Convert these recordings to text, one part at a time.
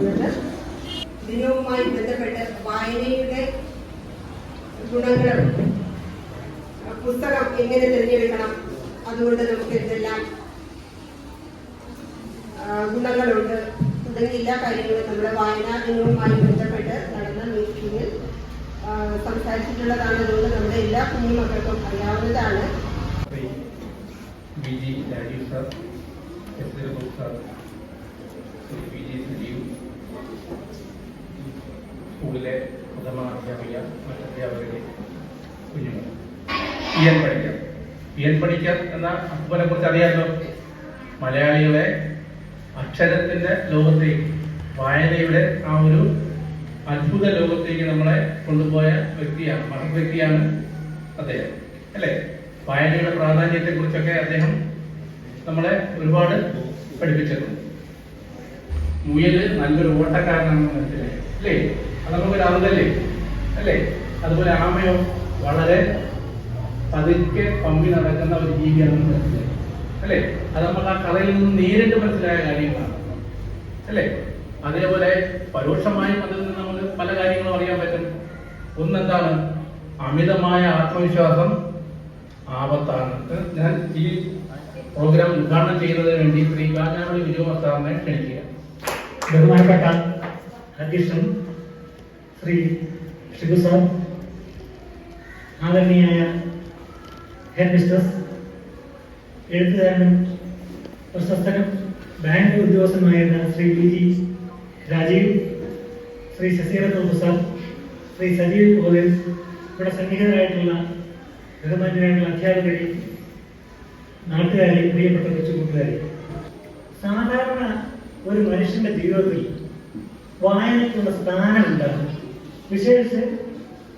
പോകുന്നത് ദിനവുമായി ബന്ധപ്പെട്ട് വായനയുടെ ഗുണങ്ങളും പുസ്തകം എങ്ങനെ തിരഞ്ഞെടുക്കണം അതുകൊണ്ട് നമുക്ക് എന്തെല്ലാം ഗുണങ്ങളുണ്ട്. തുടങ്ങിയ എല്ലാ കാര്യങ്ങളും നമ്മുടെ വായനാ ദിനവുമായി ബന്ധപ്പെട്ട് നടന്ന മീറ്റിംഗിൽ ആ, സംസാരിച്ചിട്ടുള്ളതാണ്. അതുകൊണ്ട് നമ്മുടെ എല്ലാ കുഞ്ഞുമക്കൾക്കും അറിയാവുന്നതാണ്. B G Rajeev sir S Raghu sir V G സ്കൂളിലെ പ്രഥമ അധ്യാപിക മറ്റ് അധ്യാപകരെ കുഞ്ഞുങ്ങൾ P N Panicker P N Panicker എന്ന അക്ബറെ കുറിച്ച് അറിയാമല്ലോ മലയാളികളെ അക്ഷരത്തിന്റെ ലോകത്തേക്ക് വായനയുടെ ആ ഒരു അത്ഭുത ലോകത്തേക്ക് നമ്മളെ കൊണ്ടുപോയ വ്യക്തിയാണ് മഹത് വ്യക്തിയാണ് അദ്ദേഹം. അല്ലേ? വായനയുടെ പ്രാധാന്യത്തെ കുറിച്ചൊക്കെ അദ്ദേഹം നമ്മളെ ഒരുപാട് പഠിപ്പിച്ചിട്ടുണ്ട്. മുയൽ നല്ലൊരു ഓട്ടക്കാരനാണെന്ന് മനസ്സിലായി. അല്ലേ? അത് നമുക്കൊരു അറിവല്ലേ അല്ലേ? അതുപോലെ ആമയോ വളരെ പതുക്കെ പമ്പി നടക്കുന്ന ഒരു ജീവിയാണെന്ന് മനസ്സിലായി. അല്ലേ? അത് നമ്മൾ ആ കഥയിൽ നിന്ന് നേരിട്ട് മനസ്സിലായ കാര്യങ്ങളാണ്. അല്ലേ? അതേപോലെ പരോക്ഷമായും അതിൽ നിന്ന് നമുക്ക് പല കാര്യങ്ങളും അറിയാൻ പറ്റും. ഒന്നെന്താണ്? അമിതമായ ആത്മവിശ്വാസം ആപത്താണ്. ഞാൻ ഈ പ്രോഗ്രാം ഉദ്ഘാടനം ചെയ്യുന്നതിന് വേണ്ടി ശ്രീ കാഞ്ഞാമണി വിജയ സാറിനെ ക്ഷണിക്കുക. ബഹുമാനപ്പെട്ട അധ്യക്ഷൻ ശ്രീ ഷിബു സാർ ആദരണീയായ ഹെഡ് മിസ്റ്റേഴ്സ് എഴുത്തുകാരനും പ്രശസ്തനും bank ഉദ്യോഗസ്ഥനുമായിരുന്ന Shri V G Rajeev Shri Sasikala sir Shri Sajeev Kovil ഇവിടെ സന്നിഹിതരായിട്ടുള്ള ബഹുമാന്യരായിട്ടുള്ള അധ്യാപകരെയും നാട്ടുകാരെയും പ്രിയപ്പെട്ട കൊച്ചു കൂട്ടുകാരെയും സാധാരണ ഒരു മനുഷ്യന്റെ ജീവിതത്തിൽ വായനയ്ക്കുള്ള സ്ഥാനമുണ്ടാകും. വിശേഷിച്ച്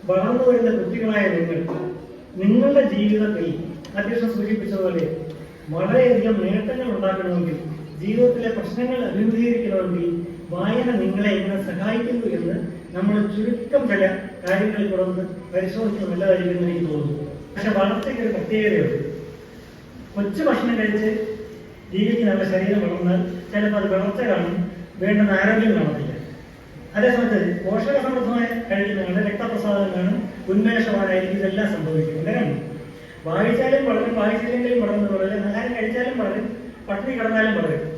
വളർന്നു വരുന്ന കുട്ടികളായ നിങ്ങൾ നിങ്ങളുടെ ജീവിതത്തിൽ അധ്യക്ഷൻ സൂചിപ്പിച്ചതുപോലെ വളരെയധികം നേട്ടങ്ങൾ ഉണ്ടാക്കണമെങ്കിൽ ജീവിതത്തിലെ പ്രശ്നങ്ങൾ അഭിമുഖീകരിക്കണമെങ്കിൽ വായന നിങ്ങളെ എങ്ങനെ സഹായിക്കുന്നു എന്ന് നമ്മൾ ചുരുക്കം ചില കാര്യങ്ങളിൽ തുടർന്ന് പരിശോധിച്ച് നല്ലതായിരിക്കും എനിക്ക് തോന്നുന്നു. പക്ഷെ വളർച്ചയ്ക്ക് ഒരു പ്രത്യേകതയുണ്ട്. കൊച്ചു ഭക്ഷണം കഴിച്ച് ജീവിക്കുന്ന നമ്മുടെ ശരീരം വളർന്നാൽ ചിലപ്പോൾ അത് വളർച്ച കാണും വേണ്ടുന്ന ആരോഗ്യം കാണത്തില്ല. അതേസമയത്ത് പോഷക സമൃദ്ധമായ കഴിക്കുന്നതാണ് രക്തപ്രസാദം കാണും ഉന്മേഷമാരായിരിക്കും. ഇതെല്ലാം സംഭവിക്കും. അങ്ങനെയാണ് വായിച്ചാലും വളരും വായിച്ചില്ലെങ്കിലും വളർന്നു വളരും. ആഹാരം കഴിച്ചാലും വളരും. പട്ടിണി കിടന്നാലും വളരും.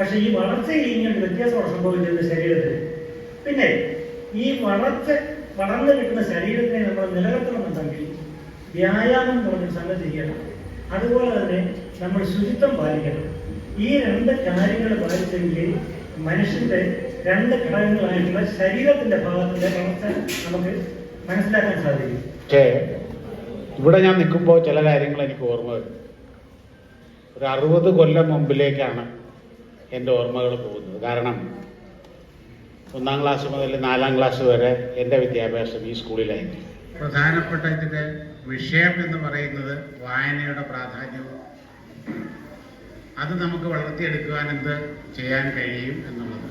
പക്ഷെ ഈ വളർച്ചയിൽ ഇങ്ങനെ വ്യത്യാസമാണ് സംഭവിക്കുന്നത് ശരീരത്തിൽ. പിന്നെ ഈ വളർച്ച വളർന്നു കിട്ടുന്ന ശരീരത്തിനെ നമ്മൾ നിലനിർത്തണമെന്നുണ്ടെങ്കിൽ വ്യായാമം പറഞ്ഞ സംഗതി ചെയ്യണം. അതുപോലെ തന്നെ നമ്മൾ ശുചിത്വം പാലിക്കണം. ഈ രണ്ട് കാര്യങ്ങൾ പാലിച്ചെങ്കിൽ മനുഷ്യന്റെ രണ്ട് ഘടകങ്ങളായിട്ടുള്ള ശരീരത്തിന്റെ ഭാഗത്തിന്റെ വളർച്ച നമുക്ക് മനസ്സിലാക്കാൻ സാധിക്കും. പക്ഷേ ഇവിടെ ഞാൻ നിൽക്കുമ്പോൾ ചില കാര്യങ്ങൾ എനിക്ക് ഓർമ്മ വരും. ഒരു അറുപത് കൊല്ലം മുമ്പിലേക്കാണ് എന്റെ ഓർമ്മകൾ പോകുന്നത്. കാരണം ഒന്നാം ക്ലാസ് മുതൽ നാലാം ക്ലാസ് വരെ എന്റെ വിദ്യാഭ്യാസം ഈ സ്കൂളിലായിരുന്നു. പ്രധാനപ്പെട്ട ഇതിന്റെ വിഷയം എന്ന് പറയുന്നത് വായനയുടെ പ്രാധാന്യവും അത് നമുക്ക് വളർത്തിയെടുക്കുവാൻ എന്ത് ചെയ്യാൻ കഴിയും എന്നുള്ളത്.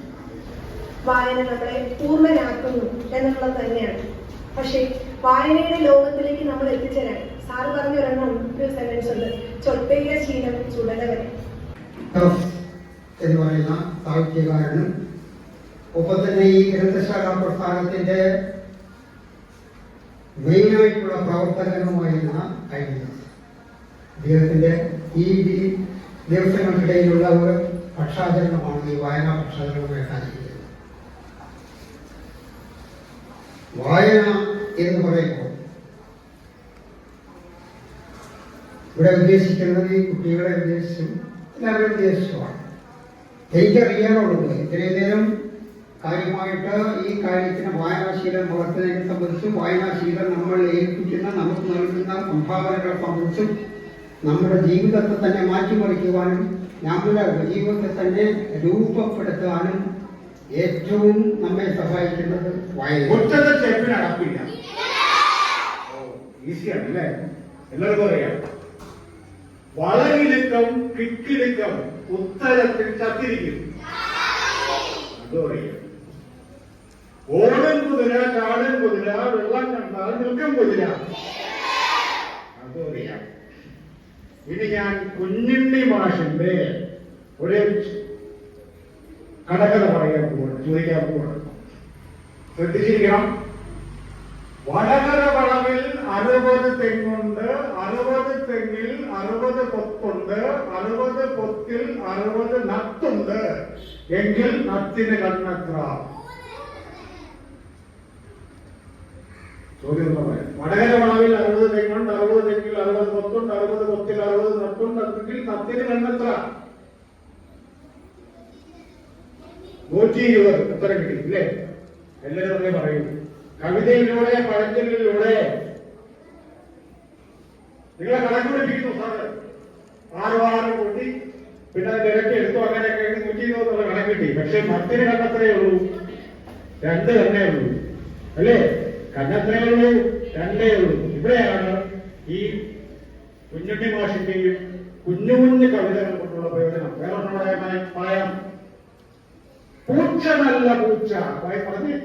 വായന നമ്മളെ പൂർണനാക്കുന്നു എന്നുള്ളത് തന്നെയാണ്. പക്ഷേ വായനയുടെ ലോകത്തിലേക്ക് നമ്മൾ എത്തിച്ചേരാൻ സാർ പറഞ്ഞ ഒരെണ്ണം ഒരു സെന്റൻസ് ഉണ്ട്. ചൊട്ടയില ശീലം ചുടലവരെ എന്ന് പറയുന്ന സാഹിത്യകാരനും ഒപ്പം തന്നെ ഈ ഗ്രന്ഥശാല പ്രസ്ഥാനത്തിന്റെ മെയിനായിട്ടുള്ള പ്രവർത്തകനുമായിരുന്ന കഴിഞ്ഞ അദ്ദേഹത്തിന്റെ ഈ ഈ ദിവസങ്ങൾക്കിടയിലുള്ള ഒരു പക്ഷാചരണമാണ് ഈ വായനാ പക്ഷാചരണം കേൾക്കാനിരിക്കുന്നത് വായന എന്ന് പറയുമ്പോൾ ഇവിടെ ഉദ്ദേശിക്കുന്നത് ഈ കുട്ടികളെ ഉദ്ദേശിച്ചും എല്ലാവരും ഉദ്ദേശിച്ചുമാണ്. എനിക്കറിയാനുള്ളത് ഇത്രയും നേരം കാര്യമായിട്ട് ഈ കാര്യത്തിന് വായനാശീലം വളർത്തുന്നതിനെ സംബന്ധിച്ചും വായനാശീലം നമ്മൾ ഏൽപ്പിക്കുന്ന നമുക്ക് നൽകുന്ന സംഭാവനകളെ സംബന്ധിച്ചും നമ്മുടെ ജീവിതത്തെ തന്നെ മാറ്റിമറിക്കുവാനും നമ്മുടെ ജീവിതത്തെ തന്നെ രൂപപ്പെടുത്തുവാനും ഏറ്റവും നമ്മെ സഹായിക്കുന്നത് ഒറ്റത്തെ അടപ്പില്ല. ഈസിയാണ് അല്ലേ? എല്ലാവർക്കും അറിയാം. വളവിലുക്കം കിക്കിലുക്കം ഉത്തരത്തിൽ ചത്തിരിക്കും. അതും ഓടൻ കുതിര ചാടൻ കുതിര വെള്ളം കണ്ടാൽ നിൽക്കം കുതിര. അതും അറിയാം. ഇനി ഞാൻ കുഞ്ഞുണ്ണി മാഷിന്റെ ഒരു കടകഥ പറയാൻ പോവാണ് ചോദിക്കാൻ പോവാണ്. ശ്രദ്ധിച്ചിരിക്കണം. വടകര വളവിൽ അറുപത് തെങ്ങുണ്ട് അറുപത് തെങ്ങിൽ അറുപത് കൊത്തുണ്ട് അറുപത് കൊത്തിൽ അറുപത് നത്തുണ്ട്. എങ്കിൽ നത്തിന് കണ്ണത്ര? ചോദ്യം പറയാം. വടകര വളവിൽ അറുപത് തെങ്ങുണ്ട് നത്തുണ്ട് എങ്കിൽ കണ്ടെത്ര നൂറ്റി ഇരുപത് ഉത്തരം കിട്ടി അല്ലേ എല്ലാവരും തന്നെ പറയൂ. കവിതയിലൂടെ പഴഞ്ചൊല്ലിലൂടെ. നിങ്ങളെ കണക്ക് പിടിപ്പിക്കുന്നു സാറ്. ആറ് കൂട്ടി പിന്നെ ഇരട്ടി എടുത്തു അങ്ങനെയൊക്കെ നൂറ്റി ഇരുപതുള്ള കണക്ക് കിട്ടി. പക്ഷെ പത്തിന് കണ്ണത്രേ ഉള്ളൂ. രണ്ട് തന്നെ ഉള്ളൂ. അല്ലേ? കണ്ണത്രേ ഉള്ളൂ രണ്ടേ ഉള്ളൂ. ഇവിടെയാണ് ഈ കുഞ്ഞുണ്ണി മാഷിന്റെയും കുഞ്ഞു കുഞ്ഞു കവിതകൾ കൊണ്ടുള്ള പ്രയോജനം. വേറെ ഒന്നുകൂടെ പറയാം. പൂച്ച. നല്ല പൂച്ച പറഞ്ഞു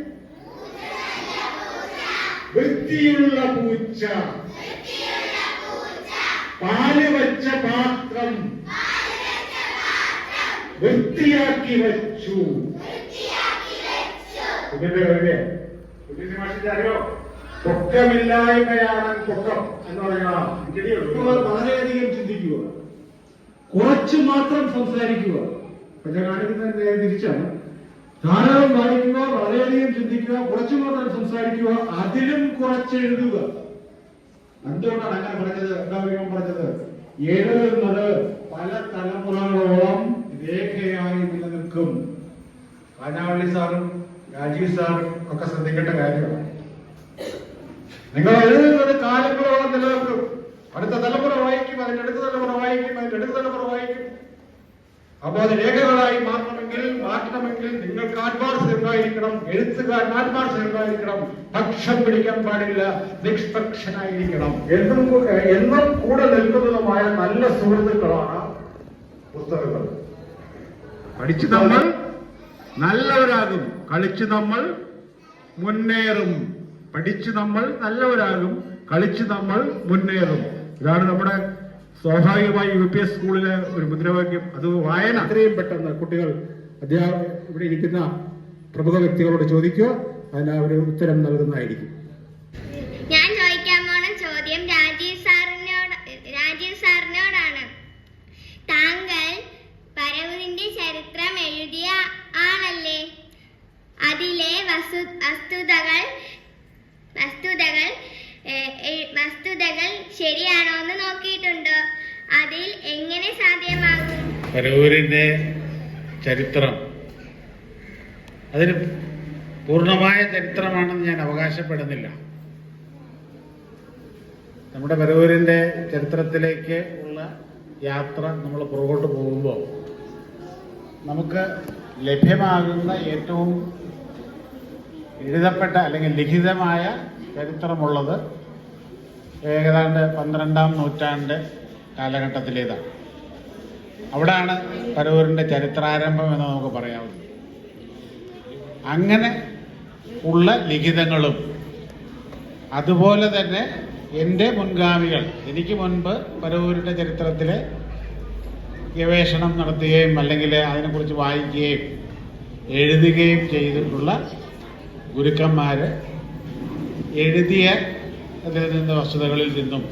വൃത്തിയുള്ള പൂച്ച. പാൽ വച്ച പാത്രം. വൃത്തിയാക്കി വച്ചു. ഇതിന്റെ അറിയോ പൊക്കമില്ലായ്മയാണ് പൊക്കം എന്ന് പറയുക വളരെയധികം ചിന്തിക്കുക. കുറച്ച് മാത്രം സംസാരിക്കുക. പക്ഷെ കാണിക്കുന്നത് നേരെ തിരിച്ചാണ്. ധാരാളം വായിക്കുക വളരെയധികം ചിന്തിക്കുക കുറച്ചു മാത്രം സംസാരിക്കുക അതിലും കുറച്ച് എഴുതുക. എന്തുകൊണ്ടാണ് അങ്ങനെ പറഞ്ഞത്? എന്താ പറഞ്ഞത്? എഴുതുന്നത് പല തലമുറകളോളം രേഖയായി നിലനിൽക്കും. കാഞ്ഞാവള്ളി സാറും രാജീവ് സാറും ഒക്കെ ശ്രദ്ധിക്കേണ്ട കാര്യമാണ്. നിങ്ങൾ എഴുതുന്നത് കാലങ്ങളോളം നിലനിൽക്കും. അടുത്ത തലമുറ വായിക്കും അതിന്റെ അടുത്ത തലമുറ വായിക്കും അതിന്റെ അടുത്ത തലമുറ വായിക്കും അപ്പൊ അത് രേഖകളായി മാറ്റണമെങ്കിൽ മാറ്റണമെങ്കിൽ നിങ്ങൾക്ക് ആത്മാർത്ഥ ഉണ്ടായിരിക്കണം എഴുത്തുകാരൻ ആത്മാർത്ഥ ഉണ്ടായിരിക്കണം പക്ഷം പിടിക്കാൻ പാടില്ല നിഷ്പക്ഷനായിരിക്കണം. എന്നും എന്നും കൂടെ നിൽക്കുന്നതുമായ നല്ല സുഹൃത്തുക്കളാണ് പുസ്തകങ്ങൾ. പഠിച്ചു നമ്മൾ നല്ലവരാകും. കളിച്ചു നമ്മൾ മുന്നേറും. പഠിച്ചു നമ്മൾ നല്ലവരാകും. കളിച്ചു നമ്മൾ മുന്നേറും. ഇതാണ് നമ്മുടെ സ്വാഭാവികമായി യു പി എസ് സ്കൂളിലെ ഒരു മുദ്രാവാക്യം അത് വായന. അത്രയും പെട്ടെന്ന് കുട്ടികൾ അധ്യാപക ഇവിടെ ഇരിക്കുന്ന പ്രമുഖ വ്യക്തികളോട് ചോദിക്കുക അതിന് അവർ ഉത്തരം നൽകുന്നതായിരിക്കും ഞാൻ ചോദിക്കാൻ പോണ ചോദ്യം രാജീവ് സാറിനോട് രാജീവ് സാറിനോടാണ് താങ്കൾ പരവൂരിന്റെ ചരിത്രം എഴുതിയ ആളല്ലേ അതിലെ വസ്തു വസ്തുതകൾ വസ്തുതകൾ ഏ, എ- വസ്തുതകൾ ശരിയാണോ എന്ന് നോക്കിയിട്ടുണ്ടോ അതിൽ എങ്ങനെ പരവൂരിന്റെ ചരിത്രം. അതിന് പൂർണമായ ചരിത്രമാണെന്ന് ഞാൻ അവകാശപ്പെടുന്നില്ല. നമ്മുടെ പരവൂരിന്റെ ചരിത്രത്തിലേക്ക് ഉള്ള യാത്ര നമ്മൾ പുറകോട്ട് പോകുമ്പോൾ നമുക്ക് ലഭ്യമാകുന്ന ഏറ്റവും എഴുതപ്പെട്ട അല്ലെങ്കിൽ ലിഖിതമായ ചരിത്രമുള്ളത് ഏതാണ്ട് പന്ത്രണ്ടാം നൂറ്റാണ്ട് കാലഘട്ടത്തിലേതാണ്. അവിടാണ് പരവൂരിന്റെ ചരിത്രാരംഭം എന്ന് നമുക്ക് പറയാവുന്നത്. അങ്ങനെ ഉള്ള ലിഖിതങ്ങളും അതുപോലെ തന്നെ എന്റെ മുൻഗാമികൾ എനിക്ക് മുൻപ് പരവൂരിന്റെ ചരിത്രത്തിലെ ഗവേഷണം നടത്തുകയും അല്ലെങ്കിൽ അതിനെക്കുറിച്ച് വായിക്കുകയും എഴുതുകയും ചെയ്തിട്ടുള്ള ഗുരുക്കന്മാർ എഴുതിയ അതിൽ നിന്ന് വസ്തുതകളിൽ നിന്നും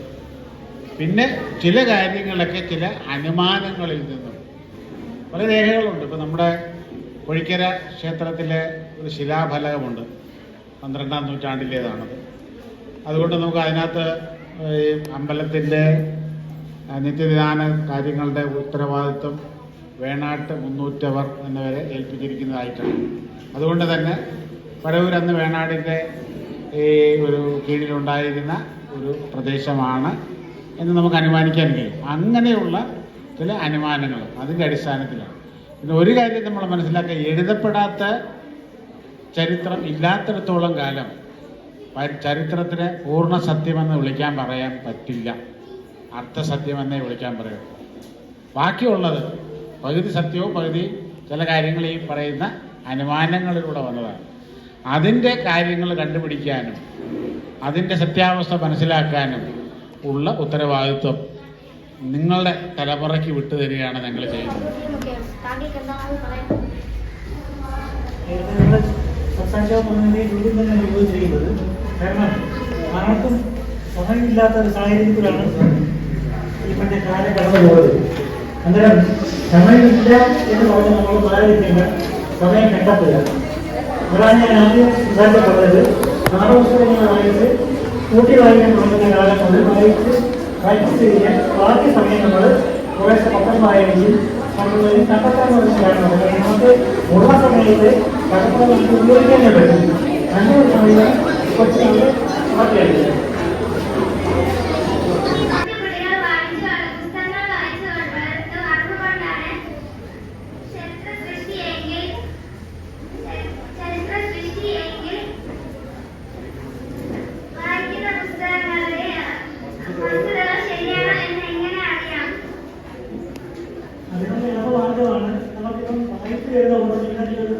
പിന്നെ ചില കാര്യങ്ങളൊക്കെ ചില അനുമാനങ്ങളിൽ നിന്നും പല രേഖകളുണ്ട്. ഇപ്പം നമ്മുടെ കൊഴിക്കര ക്ഷേത്രത്തിലെ ഒരു ശിലാഫലകമുണ്ട്. പന്ത്രണ്ടാം നൂറ്റാണ്ടിലേതാണത് അതുകൊണ്ട് നമുക്ക് അതിനകത്ത് ഈ അമ്പലത്തിന്റെ നിത്യനിദാന കാര്യങ്ങളുടെ ഉത്തരവാദിത്വം വേണാട്ട് മുന്നൂറ്റവർ എന്നിവരെ ഏൽപ്പിച്ചിരിക്കുന്നതായിട്ടാണ്. അതുകൊണ്ട് തന്നെ പഴവൂർ അന്ന് വേണാടിന്റെ ഈ ഒരു കീഴിലുണ്ടായിരുന്ന ഒരു പ്രദേശമാണ് എന്ന് നമുക്ക് അനുമാനിക്കാൻ കഴിയും. അങ്ങനെയുള്ള ചില അനുമാനങ്ങൾ അതിന്റെ അടിസ്ഥാനത്തിലാണ്. പിന്നെ ഒരു കാര്യം നമ്മൾ മനസ്സിലാക്കുക എഴുതപ്പെടാത്ത ചരിത്രം ഇല്ലാത്തിടത്തോളം കാലം ചരിത്രത്തിന് പൂർണ സത്യമെന്ന് വിളിക്കാൻ പറയാൻ പറ്റില്ല. അർത്ഥസത്യമെന്നേ വിളിക്കാൻ പറയൂ. ബാക്കിയുള്ളത് പകുതി സത്യവും പകുതി ചില കാര്യങ്ങൾ ഈ പറയുന്ന അനുമാനങ്ങളിലൂടെ വന്നതാണ്. അതിന്റെ കാര്യങ്ങൾ കണ്ടുപിടിക്കാനും അതിന്റെ സത്യാവസ്ഥ മനസ്സിലാക്കാനും ഉള്ള ഉത്തരവാദിത്വം നിങ്ങളുടെ തലമുറയ്ക്ക് വിട്ടു തരികയാണ് ഞങ്ങൾ ചെയ്യുന്നത്. ഒരു അന്നേരം സമയമില്ല എന്ന് പറഞ്ഞ് നമ്മൾ പറയാതിരിക്കുമ്പോൾ സമയം കണ്ടെത്തുക. അതാണ് ഞാൻ ആദ്യം സംസാരിച്ച പറഞ്ഞത് വായിച്ച് കൂട്ടി വായിക്കാൻ തുടങ്ങുന്ന മുതൽ വായിച്ച് പ്രാക്ടീസ് ചെയ്യാൻ ബാക്കി സമയം നമ്മൾ കുറേശ്ശെ പത്രം വായിക്കും നമ്മൾ കണ്ടെത്താൻ മനസ്സിലാക്കണം നമുക്ക് ഉള്ള സമയത്ത് പത്രം നമുക്ക് ഉപയോഗിക്കാൻ പറ്റും. അങ്ങനെ സമയം മാറ്റിയായിരിക്കും കുട്ടികൾ വായിച്ചു പുസ്തകങ്ങൾ വായിച്ചു വളർന്നു അറിവുകൊണ്ടാണ് ചരിത്ര സൃഷ്ടിയെങ്കിൽ ചരിത്ര സൃഷ്ടിയെങ്കിൽ വായിക്കുന്ന പുസ്തകങ്ങളുടെ വസ്തുതകൾ ശരിയാണോ എന്ന് എങ്ങനെ അറിയാം അതിനുള്ള എളുപ്പമാർഗമാണ് നമുക്കിപ്പം വായിച്ചു വരുന്ന നിങ്ങൾക്ക് ഒരു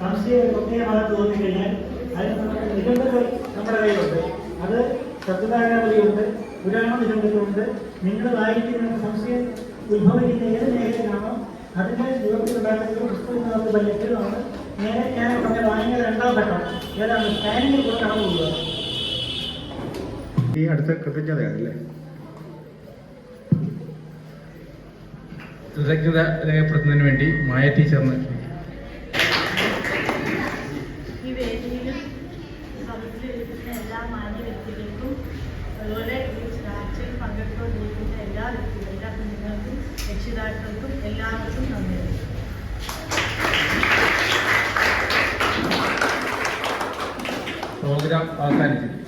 സംശയം ഒരു പ്രത്യേക ഭാഗത്ത് തോന്നിക്കഴിഞ്ഞാൽ അതിന് നമുക്ക് നിഘണ്ടുക്കൾ നമ്മുടെ കയ്യിലുണ്ട് അത് സത്യനാരായണമുണ്ട് പുരാണ നിഘണ്ടുക്കളുണ്ട് നിങ്ങൾ വായിക്കുന്ന സംശയം ഉത്ഭവിക്കുന്ന ഏത് മേഖലയാണോ അതിന്റെ രൂപത്തിലുണ്ടാക്കുന്ന പുസ്തകങ്ങൾക്ക് വലിയമാണ് നേരെ ഞാൻ പറഞ്ഞ വായന രണ്ടാം ഘട്ടം. ഏതാണ്? സ്കാനിങ്ങിൽ കൂടെ പോകുക ഈ അടുത്ത കൃതജ്ഞതയാണല്ലേ കൃതജ്ഞത രേഖപ്പെടുത്തുന്നതിന് വേണ്ടി മായ ടീച്ചറിന് ഈ വേദിയിലും സദസ്സിലിരിക്കുന്ന എല്ലാ മാന്യ വ്യക്തികൾക്കും അതുപോലെ ഈ ചർച്ചയിൽ പങ്കെടുത്തുകൊണ്ടിരിക്കുന്ന എല്ലാ വ്യക്തികളും എല്ലാ കുഞ്ഞുങ്ങൾക്കും രക്ഷിതാക്കൾക്കും എല്ലാവർക്കും നന്ദി പ്രോഗ്രാം അവസാനിച്ചു